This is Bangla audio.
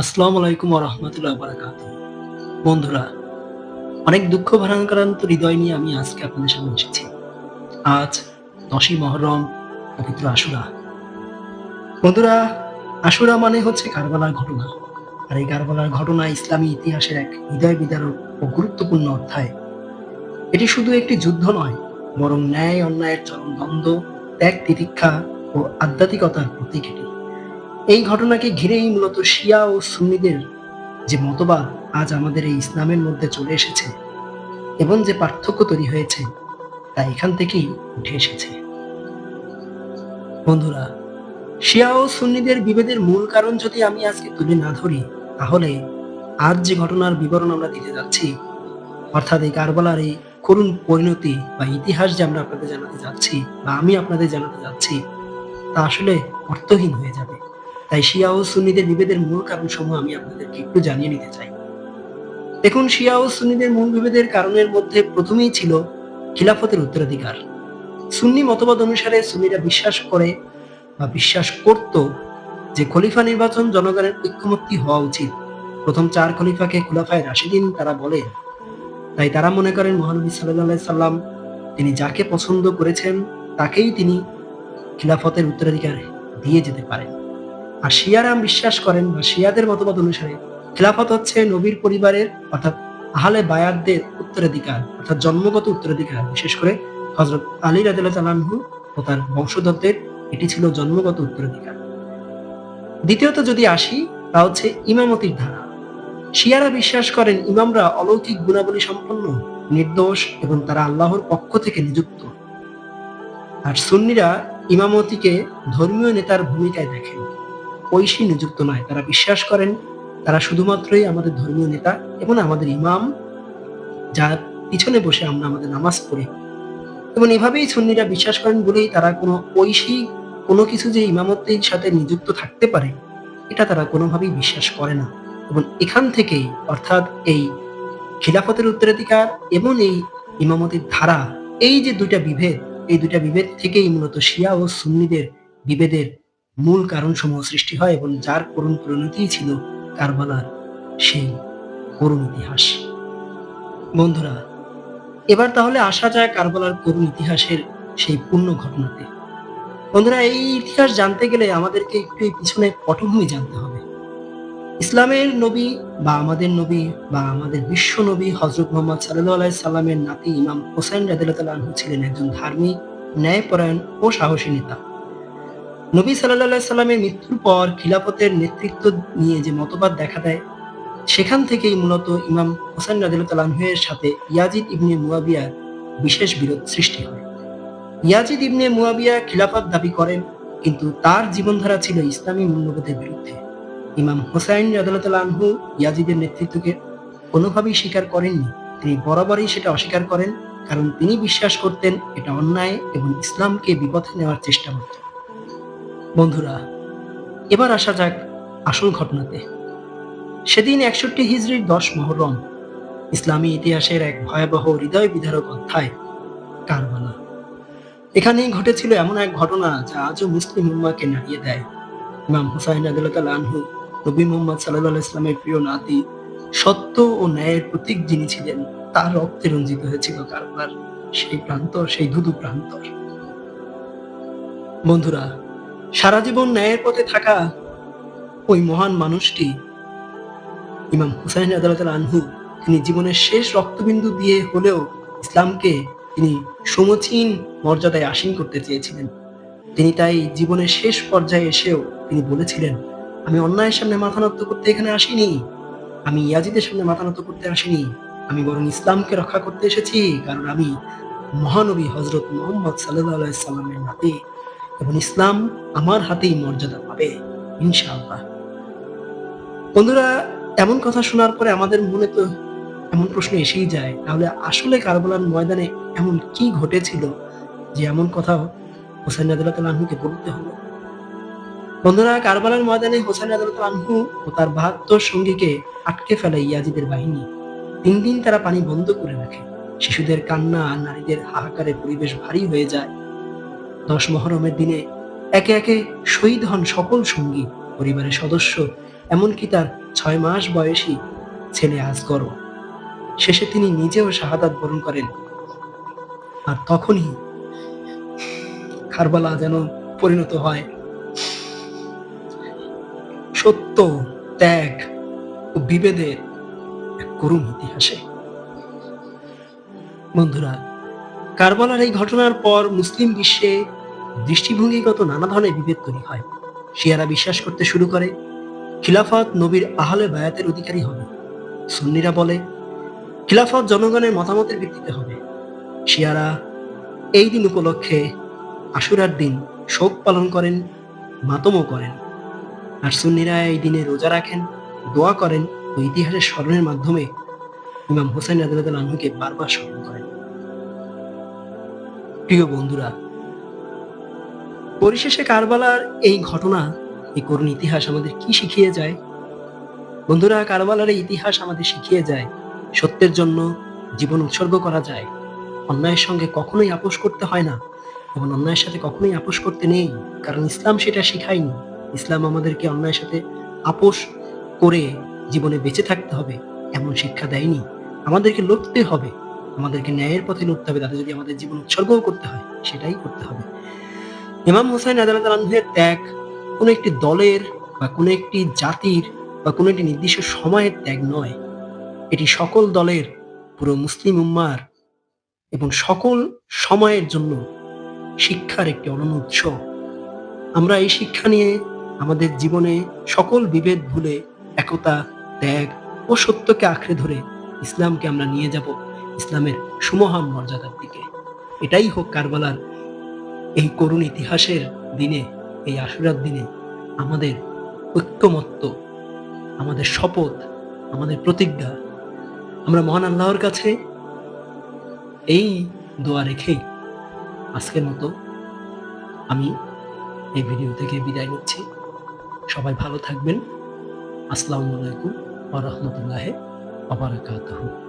আসসালামু আলাইকুম রহমতুল্লাহ বারাকাত বন্ধুরা, অনেক দুঃখ ভারাক্রান্ত হৃদয় নিয়ে আমি আজকে আপনাদের সামনে এসেছি। আজ দশই মহরম, পবিত্র আশুরা। বন্ধুরা, আশুরা মানে হচ্ছে কারবালার ঘটনা। আর এই কারবালার ঘটনা ইসলামী ইতিহাসের এক হৃদয় বিদারক ও গুরুত্বপূর্ণ অধ্যায়। এটি শুধু একটি যুদ্ধ নয়, বরং ন্যায় অন্যায়ের চরম দ্বন্দ্ব ত্যাগ তিতিক্ষা ও আধ্যাত্মিকতার প্রতীক এটি। এই ঘটনাকে ঘিরেই মূলত শিয়া ও সুন্নিদের যে মতবাদ আজ আমাদের এই ইসলামের মধ্যে চলে এসেছে এবং যে পার্থক্য তৈরি হয়েছে তা এখান থেকেই উঠে এসেছে। বন্ধুরা, শিয়া ও সুন্নিদের বিভেদের মূল কারণ যদি আমি আজকে তুলে না ধরি, তাহলে আজ যে ঘটনার বিবরণ আমরা দিতে যাচ্ছি, অর্থাৎ এই কারবালার এই করুণ পরিণতি বা ইতিহাস যে আমরা আপনাদের জানাতে যাচ্ছি বা আমি আপনাদের জানাতে যাচ্ছি, তা আসলে অর্থহীন হয়ে যাবে। তাই শিয়া ও সুন্নিদের বিভেদের মূল কারণ সমূহ আমি আপনাদেরকে একটু জানিয়ে নিতে চাই। দেখুন, শিয়া ও সুন্নিদের মূল বিভেদের কারণের মধ্যে প্রথমেই ছিল খিলাফতের উত্তরাধিকার। সুন্নি মতবাদ অনুসারে সুন্নিরা বিশ্বাস করে বা বিশ্বাস করত যে খলিফা নির্বাচন জনগণের ঐক্যমত্যি হওয়া উচিত। প্রথম চার খলিফাকে খুলাফায় রাশিদিন তারা বলে, তাই তারা মনে করেন মহানবী সাল্লাহ সাল্লাম তিনি যাকে পছন্দ করেছেন, তাকেই তিনি খিলাফতের উত্তরাধিকার দিয়ে যেতে পারেন। আর শিয়ারা বিশ্বাস করেন বা শিয়াদের মতবাদ অনুসারে খেলাফত হচ্ছে নবীর পরিবারের, অর্থাৎ আহলে বায়াতদের উত্তরাধিকার, অর্থাৎ জন্মগত উত্তরাধিকার, বিশেষ করে হজরত আলী রাদিল্লাহ তালানহু ও তার বংশধরদের, এটি ছিল জন্মগত উত্তরাধিকার। দ্বিতীয়ত যদি আসি, তা হচ্ছে ইমামতির ধারা। শিয়ারা বিশ্বাস করেন ইমামরা অলৌকিক গুণাবলী সম্পন্ন, নির্দোষ এবং তারা আল্লাহর পক্ষ থেকে নিযুক্ত। আর সুন্নিরা ইমামতিকে ধর্মীয় নেতার ভূমিকায় দেখেন। ঐশী নিযুক্ত নয়। তারা বিশ্বাস করেন, তারা শুধুমাত্রই আমাদের ধর্মীয় নেতা এবং আমাদের ইমাম, যার পিছনে বসে আমরা আমাদের নামাজ পড়ি। এবং এভাবেই সুন্নিরা বিশ্বাস করেন বলেই তারা কোনো ঐশী, কোনো কিছু যে ইমামতের সাথে নিযুক্ত থাকতে পারে, এটা তারা কোনোভাবেই বিশ্বাস করে না। এবং এখান থেকেই, অর্থাৎ এই খিলাফতের উত্তরাধিকার এবং এই ইমামতির ধারা, এই যে দুইটা বিভেদ, এই দুইটা বিভেদ থেকেই মূলত শিয়া ও সুন্নিদের বিভেদের মূল কারণসমূহ সৃষ্টি হয় এবং যার করুণ পরিণতি ছিল কারবালার সেই করুণ ইতিহাস। বন্ধুরা, এবার তাহলে আসা যায় কারবালার করুণ ইতিহাসের সেই পূর্ণ ঘটনাতে। বন্ধুরা, এই ইতিহাস জানতে গেলে আমাদেরকে একটু এই পিছনে পটভূমি জানতে হবে। ইসলামের নবী বা আমাদের নবী বা আমাদের বিশ্ব নবী হজরত মোহাম্মদ সাল্লাহ আলাই সাল্লামের নাতি ইমাম হোসেন রাদিল্লাহ ছিলেন একজন ধার্মিক, ন্যায়পরায়ণ ও সাহসী নেতা। নবী সাল্লাহ সাল্লামের মৃত্যুর পর খিলাফতের নেতৃত্ব নিয়ে যে মতবাদ দেখা দেয়, সেখান থেকেই মূলত ইমাম হোসেন রাদিল্লাহের সাথে ইয়াজিদ ইবনে মুয়াবিয়ার বিশেষ বিরোধ সৃষ্টি হয়। ইয়াজিদ ইবনে মুয়াবিয়া খিলাফত দাবি করেন, কিন্তু তার জীবনধারা ছিল ইসলামী মূল্যবোধের বিরুদ্ধে। ইমাম হোসাইন রাদিল্লাহু ইয়াজিদের নেতৃত্বকে কোনোভাবেই স্বীকার করেননি। তিনি বরাবরই সেটা অস্বীকার করেন, কারণ তিনি বিশ্বাস করতেন এটা অন্যায় এবং ইসলামকে বিপথে নেওয়ার চেষ্টা করতেন। বন্ধুরা, এবার আসা যাক আসল ঘটনাতে। সেদিন একষট্টি হিজড়ির দশ মহরম, ইসলামী ইতিহাসের এক ভয়াবহ হৃদয় বিধারক অধ্যায়, কারবালা। এখানেই ঘটেছিল এমন এক ঘটনা যা আজও মুসলিম উম্মাকে নাড়িয়ে দেয়। ইমাম হুসাইন আদালত আনহু, নবী মোহাম্মদ সাল্লাহ ইসলামের প্রিয় নাতি, সত্য ও ন্যায়ের প্রতীক যিনি ছিলেন, তার রক্তে রঞ্জিত হয়েছিল কারবার সেই প্রান্তর, সেই ধুধু প্রান্তর। বন্ধুরা সারা জীবন ন্যায়ের পথে থাকা ওই মহান মানুষটি, ইমাম হুসাইন আদালত আনহু, তিনি জীবনের শেষ রক্তবিন্দু দিয়ে হলেও ইসলামকে তিনি সমচীন মর্যাদায় আসীন করতে চেয়েছিলেন। তিনি তাই জীবনের শেষ পর্যায়ে এসেও তিনি বলেছিলেন, আমি অন্যায়ের সামনে মাথা নত করতে এখানে আসিনি। আমি ইয়াজিদের সামনে মাথা নত করতে আসিনি। আমি বরং ইসলামকে রক্ষা করতে এসেছি, কারণ আমি মহানবী হজরত মোহাম্মদ সাল্লাহ সাল্লামের নাতি এবং ইসলাম আমার হাতেই মর্যাদা পাবে, ইনশাআল্লাহ। বন্ধুরা, এমন কথা শোনার পরে আমাদের মনে তো এমন প্রশ্ন এসেই যায়, তাহলে আসলে কারবালার ময়দানে এমন কি ঘটেছিল যে এমন কথা হোসেন আদালতকে বলতে হলো? বন্ধুরা, কারবালার ময়দানে হোসেন আদালত আনহু ও তার বাহাত্তর সঙ্গীকে আটকে ফেলে ইয়াজিদের বাহিনী। তিন দিন তারা পানি বন্ধ করে রাখে। শিশুদের কান্না আর নারীদের হাহাকারে পরিবেশ ভারী হয়ে যায়। দশ মহরমের দিনে একে একে শহীদ হন সকল সঙ্গী, পরিবারের সদস্য, এমনকি তার ছয় মাস বয়সী ছেলে আজগরও শেষে তিনি নিজেও শাহাদাত বরণ করেন। আর তখনই কারবালা যেন পরিণত হয়। সত্য, ত্যাগ ও বিভেদের এক করুণ ইতিহাসে। বন্ধুরা, কারবালার এই ঘটনার পর মুসলিম বিশ্বে দৃষ্টিভঙ্গিগত নানা ধরনের বিভেদ তৈরি হয়। শিয়ারা বিশ্বাস করতে শুরু করে, খিলাফত নবীর আহলে বায়াতের অধিকারী হবে। সুন্নিরা বলে, খিলাফত জনগণের মতামতের ভিত্তিতে হবে। শিয়ারা এই দিন উপলক্ষে আশুরার দিন শোক পালন করেন, মাতমও করেন। আর সুন্নিরা এই দিনে রোজা রাখেন, দোয়া করেন ও ইতিহাসের স্মরণের মাধ্যমে ইমাম হোসেন আনহুকে বারবার স্মরণ করেন। প্রিয় বন্ধুরা পরিশেষে কারবালার এই ঘটনা, এই করুণ ইতিহাস আমাদের কি শিখিয়ে যায়? বন্ধুরা, কারবালার এই ইতিহাস আমাদের শিখিয়ে যায় সত্যের জন্য জীবন উৎসর্গ করা যায়। অন্যায়ের সঙ্গে কখনোই আপোষ করতে হয় না এবং অন্যায়ের সাথে কখনোই আপোষ করতে নেই, কারণ ইসলাম সেটা শেখায়নি। ইসলাম আমাদেরকে অন্যায়ের সাথে আপোষ করে জীবনে বেঁচে থাকতে হবে, এমন শিক্ষা দেয়নি। আমাদেরকে লড়তে হবে, আমাদেরকে ন্যায়ের পথে লড়তে হবে, তাতে যদি আমাদের জীবন উৎসর্গও করতে হয়, সেটাই করতে হবে। ইমাম হোসেন আদালত আলহের ত্যাগ কোনো একটি দলের বা কোনো একটি জাতির বা কোনো একটি নির্দিষ্ট সময়ের ত্যাগ নয়। এটি সকল দলের, পুরো মুসলিম উম্মার এবং সকল সময়ের জন্য শিক্ষার একটি অনন্য উৎস। আমরা এই শিক্ষা নিয়ে আমাদের জীবনে সকল বিভেদ ভুলে একতা, ত্যাগ ও সত্যকে আঁকড়ে ধরে ইসলামকে আমরা নিয়ে যাব ইসলামের সুমহান মর্যাদার দিকে। এটাই হোক কারবালার এই করুণ ইতিহাসের দিনে, এই আশুরার দিনে আমাদের ঐক্যমত্য, আমাদের শপথ, আমাদের প্রতিজ্ঞা, আমরা মহান আল্লাহর কাছে এই দোয়া রেখেই আজকের মতো আমি এই ভিডিও থেকে বিদায় নিচ্ছি। সবাই ভালো থাকবেন। আসসালামু আলাইকুম ওয়া রাহমাতুল্লাহি ওয়া বারাকাতুহু।